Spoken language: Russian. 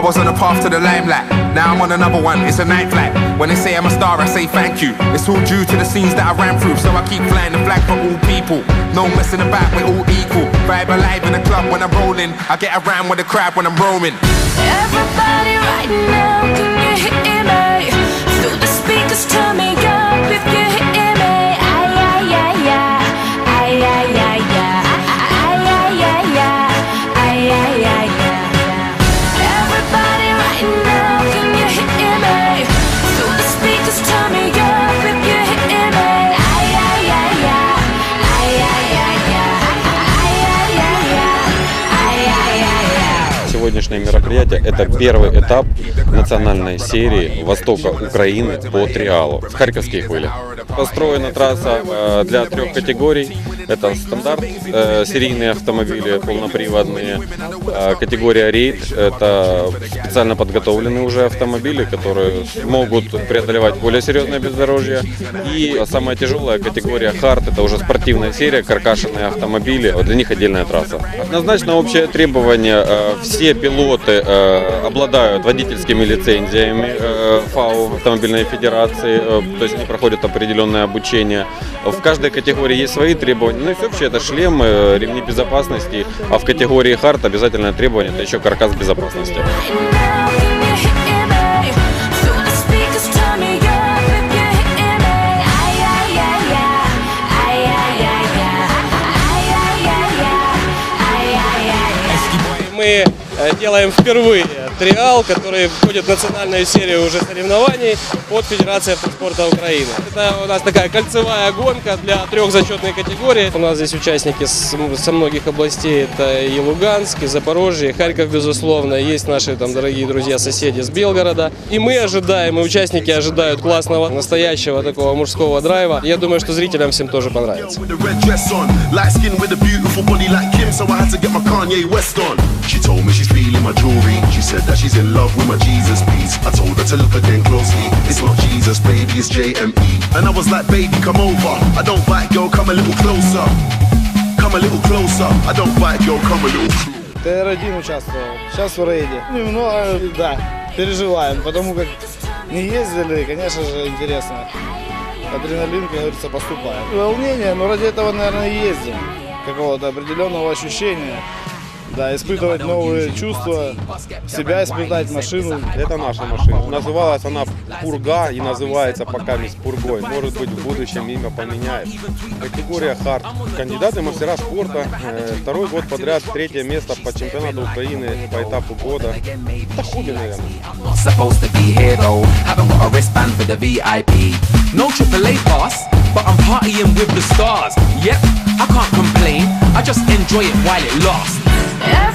was on the path to the limelight. Now I'm on another one, it's a night flight. When they say I'm a star, I say thank you. It's all due to the scenes that I ran through, so I keep flying the flag for all people. No messing about, we're all equal. Vibe alive in the club when I'm rolling. I get around with the crowd when I'm roaming. Everybody right now, Сегодняшнее мероприятие – это первый этап национальной серии Востока Украины по триалу в Харьковские хвили. Построена трасса э, для трех категорий. Это стандарт, э, серийные автомобили полноприводные, э, категория рейд – это специально подготовленные уже автомобили, которые могут преодолевать более серьезное бездорожье. И самая тяжелая категория хард – это уже спортивная серия, каркашенные автомобили, для них отдельная трасса. Однозначно общее требование э, – все пилоты э, обладают водительскими лицензиями э, ФАУ, Автомобильной Федерации, то есть они проходят определенное обучение. В каждой категории есть свои требования, ну и вообще это шлемы, э, ремни безопасности, а в категории хард обязательное требование – это еще каркас безопасности. Мы э, делаем впервые триал, который входит в национальную серию уже соревнований под Федерацией автоспорта Украины. Это у нас такая кольцевая гонка для трех зачетных категорий. У нас здесь участники со многих областей. Это и Луганск, и Запорожье, и Харьков, безусловно. Есть наши там дорогие друзья-соседи с Белгорода. И мы ожидаем, и участники ожидают классного, настоящего такого мужского драйва. Я думаю, что зрителям всем тоже понравится. She told me she's feeling my jewelry. She said that she's in love with my Jesus piece. I told her to look again closely. It's not Jesus, baby, it's JME. And I was like, baby, come over. I don't bite, girl, come a little closer. Come a little closer. I don't bite, girl, come a little closer. ТР-1 участвовал, сейчас в рейде. Немного, да, переживаем, потому как не ездили, конечно же, интересно. Адреналин, как говорится, поступает. Волнение, но ради этого, наверное, и ездим. Какого-то определенного ощущения. Да, испытывать новые чувства, себя испытать, машину. Это наша машина. Называлась она Пурга и называется пока не Пургой. Может быть в будущем имя поменяет. Категория хард. Кандидаты мастера спорта. Э, Второй год подряд третье место по чемпионату Украины по этапу года. Это хобби, наверное. No AAA pass, but I'm partying with the stars. Yep, I can't complain. I just enjoy it while it lasts.